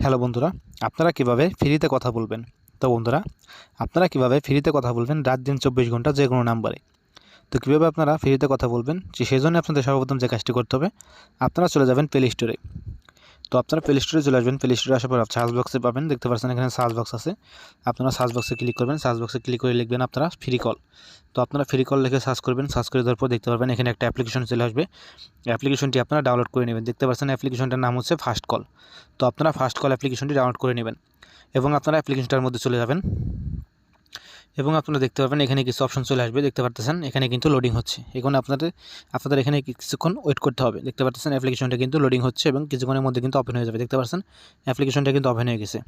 Hello বন্ধুরা, আপনারা কীভাবে ফ্রিতে কথা বলবেন? তো বন্ধুরা, আপনারা কীভাবে ফ্রিতে কথা বলবেন রাত দিন চব্বিশ ঘণ্টা যে কোনো নাম্বারে? তো কীভাবে আপনারা ফ্রিতে কথা বলবেন? সেই জন্য আপনাদের সর্বপ্রথম যে কাজটি করতে হবে, আপনারা চলে যাবেন প্লে স্টোরে। তো আপনারা প্লে স্টোরে চলে আসবেন। প্লে স্টোরে আসার পর সার্চ বক্সে পাবেন। দেখতে পাচ্ছেন এখানে সার্চ বক্স আছে। আপনারা সার্চ বক্সে ক্লিক করবেন। সার্চ বক্সে ক্লিক করে লিখবেন আপনারা ফ্রি কল তো আপনারা ফ্রি কল লিখে সার্চ করবেন। সার্চ করে দেওয়ার পর দেখতে পারবেন এখানে একটা অ্যাপ্লিকেশন চলে আসবে। অ্যাপ্লিকেশনটি আপনারা ডাউনলোড করে নেবেন। দেখতে পাচ্ছেন অ্যাপ্লিকেশনটার নাম হচ্ছে ফার্স্ট কল তো আপনারা ফার্স্ট কল অ্যাপ্লিকেশনটি ডাউনলোড করে নেবেন। এবং আপনারা অ্যাপ্লিকেশনটার মধ্যে চলে যাবেন। এবং আপনারা দেখতে পাবেন এখানে কিছু অপশন চলে আসবে, দেখতে পারতেছেন? এখানে কিন্তু লোডিং হচ্ছে। এখন আপনাদের আপনাদের এখানে কিছুক্ষণ ওয়েট করতে হবে। দেখতে পাচ্ছেন অ্যাপ্লিকেশনটা কিন্তু লোডিং হচ্ছে এবং কিছুক্ষণের মধ্যে কিন্তু ওপেন হয়ে যাবে। দেখতে পাচ্ছেন অ্যাপ্লিকেশনটা কিন্তু ওপেন হয়ে গেছে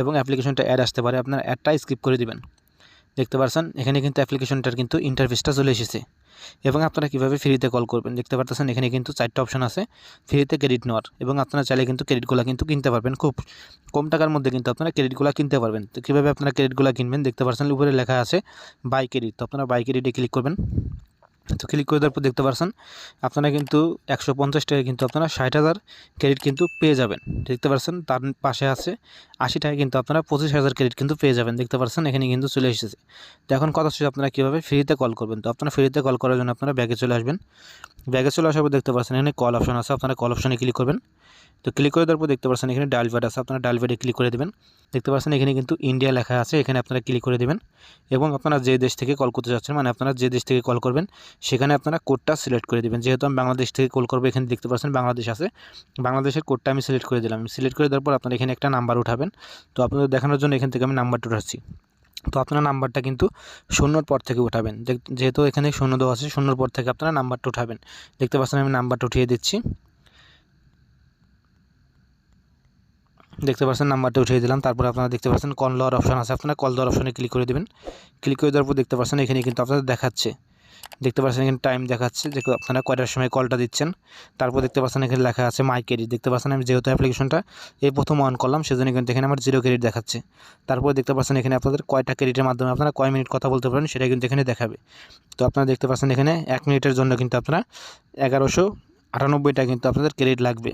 এবং অ্যাপ্লিকেশনটা অ্যাড আসতে পারে। আপনার অ্যাডটা স্কিপ করে দিবেন। দেখতে পাচ্ছেন এখানে কিন্তু অ্যাপ্লিকেশনটার কিন্তু ইন্টারফেসটা চলে এসেছে। এবং আপনারা কীভাবে ফ্রিতে কল করবেন? দেখতে পারতেছেন, এখানে কিন্তু চারটে অপশন আছে। ফ্রিতে ক্রেডিট নেওয়ার। এবং আপনারা চাইলে কিন্তু ক্রেডিটগুলো কিন্তু কিনতে পারবেন খুব কম টাকার মধ্যে কিন্তু আপনারা ক্রেডিটগুলো কিনতে পারবেন। তো কীভাবে আপনারা ক্রেডিটগুলো কিনবেন? দেখতে পাচ্ছেন উপরে লেখা আছে বাই ক্রেডিট তো আপনারা বাই ক্রেডিটে ক্লিক করবেন। তো ক্লিক করে দেওয়ার পর দেখতে পারছেন, আপনারা কিন্তু একশো পঞ্চাশ টাকায় কিন্তু আপনারা ষাট হাজার ক্রেডিট কিন্তু পেয়ে যাবেন। দেখতে পারছেন, তার পাশে আছে আশি টাকায় কিন্তু আপনারা পঁচিশ হাজার ক্রেডিট কিন্তু পেয়ে যাবেন। দেখতে পারছেন, এখানে কিন্তু চলে এসেছে। তো এখন কথা হচ্ছে আপনারা কীভাবে ফ্রিতে কল করবেন? তো আপনারা ফ্রিতে কল করার জন্য আপনারা ব্যাগে চলে আসবেন। ব্যাগে চলে আসার পর দেখতে পাচ্ছেন, এখানে কল অপশন আছে, আপনারা কল অপশনে ক্লিক করবেন। তো ক্লিক করে দেওয়ার পর দেখতে পাচ্ছেন, এখানে ডায়াল প্যাড আছে, আপনারা ডায়াল প্যাডে ক্লিক করে দেবেন। দেখতে পাচ্ছেন, এখানে কিন্তু ইন্ডিয়া লেখা আছে, এখানে আপনারা ক্লিক করে দেবেন। এবং আপনারা যে দেশ থেকে কল করতে যাচ্ছেন মানে আপনারা যে দেশ থেকে কল করবেন, সেখানে আপনারা কোডটা সিলেক্ট করে দেবেন। যেহেতু আমি বাংলাদেশ থেকে কল করব, এখানে দেখতে পাচ্ছেন বাংলাদেশ আছে। বাংলাদেশের কোডটা আমি সিলেক্ট করে দিলাম। সিলেক্ট করে দেওয়ার পর আপনারা এখানে একটা নাম্বার উঠাবেন। তো আপনাদের দেখানোর জন্য এখান থেকে আমি নাম্বারটা উঠাচ্ছি। তো আপনারা নাম্বারটা কিন্তু শূন্যর পর থেকে উঠাবেন। যেহেতু এখানে শূন্য দেওয়া আছে, শূন্যর পর থেকে আপনারা নাম্বারটা উঠাবেন। দেখতে পাচ্ছেন আমি নাম্বারটা উঠিয়ে দিচ্ছি। দেখতে পাচ্ছেন নাম্বারটা উঠিয়ে দিলাম। তারপরে আপনারা দেখতে পাচ্ছেন কল দেওয়ার অপশান আছে। আপনারা কল দেওয়ার অপশানে ক্লিক করে দেবেন। ক্লিক করে দেওয়ার পর দেখতে পাচ্ছেন এখানে কিন্তু আপনাদের দেখাচ্ছে। দেখতে পাচ্ছেন এখানে টাইম দেখাচ্ছে। যে আপনারা কয়টার সময় কলটা দিচ্ছেন। তারপর দেখতে পাচ্ছেন এখানে লেখা আছে মাই ক্রেডিট দেখতে পাচ্ছেন আমি যেহেতু অ্যাপ্লিকেশনটা এই প্রথম অন করলাম, সেজন্য কিন্তু এখানে আমার জিরো ক্রেডিট দেখাচ্ছে। তারপর দেখতে পাচ্ছেন এখানে আপনাদের কয়টা ক্রেডিটের মাধ্যমে আপনারা কয় মিনিট কথা বলতে পারেন, সেটা কিন্তু এখানে দেখাবে। তো আপনারা দেখতে পাচ্ছেন এখানে এক মিনিটের জন্য কিন্তু আপনারা এগারোশো আটানব্বইটা কিন্তু আপনাদের ক্রেডিট লাগবে।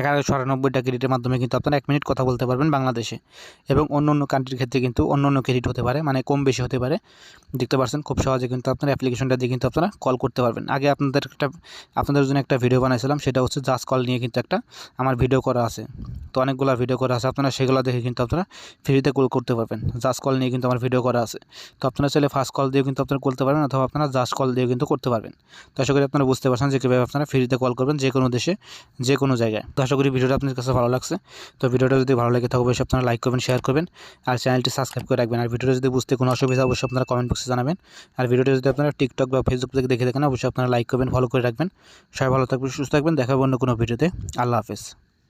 এগারোশো আটানব্বইটা ক্রেডিটের মাধ্যমে কিন্তু আপনারা এক মিনিট কথা বলতে পারবেন বাংলাদেশে এবং অন্য অন্য কান্ট্রির ক্ষেত্রে কিন্তু অন্য অন্য ক্রেডিট হতে পারে মানে কম বেশি হতে পারে। দেখতে পাচ্ছেন খুব সহজে কিন্তু আপনার অ্যাপ্লিকেশনটা দিয়ে কিন্তু আপনারা কল করতে পারবেন। আগে আপনাদের একটা, আপনাদের জন্য একটা ভিডিও বানাইছিলাম, সেটা হচ্ছে জাস্ট কল নিয়ে কিন্তু একটা আমার ভিডিও করা আছে। তো অনেকগুলো ভিডিও করা আছে, আপনারা সেগুলো দেখে কিন্তু আপনারা ফ্রিতে কল করতে পারবেন। জাস্ট কল নিয়ে কিন্তু আমার ভিডিও করা আছে। তো আপনারা চাইলে ফার্স্ট কল দিয়ে কিন্তু আপনারা করতে পারবেন, অথবা আপনারা জাস্ট কল দিয়ে কিন্তু করতে পারবেন। তো আশা করি আপনারা বুঝতে পারছেন যে কীভাবে আপনারা ফ্রিতে কল করবেন, যে কোনো দেশে, যে কোনো জায়গায়। তো আশা করি ভিডিওটা আপনার কাছে ভালো লাগছে। তো ভিডিওটা যদি ভালো লাগে থাকে, অবশ্যই আপনারা লাইক করবেন শেয়ার করবেন। আর চ্যানেলটি সাবস্ক্রাইব করে রাখবেন। আর ভিডিওটা যদি বুঝতে কোনো অসুবিধা অবশ্যই আপনারা কমেন্ট বক্সে জানাবেন। আর ভিডিওটা যদি আপনারা টিকটক বা ফেসবুক থেকে দেখে দেখেন অবশ্যই আপনারা লাইক করবেন ফলো করে রাখবেন। সবাই ভালো থাকবেন, সুস্থ থাকবেন। দেখাবো অন্য কোনো ভিডিওতে। আল্লাহ হাফেজ।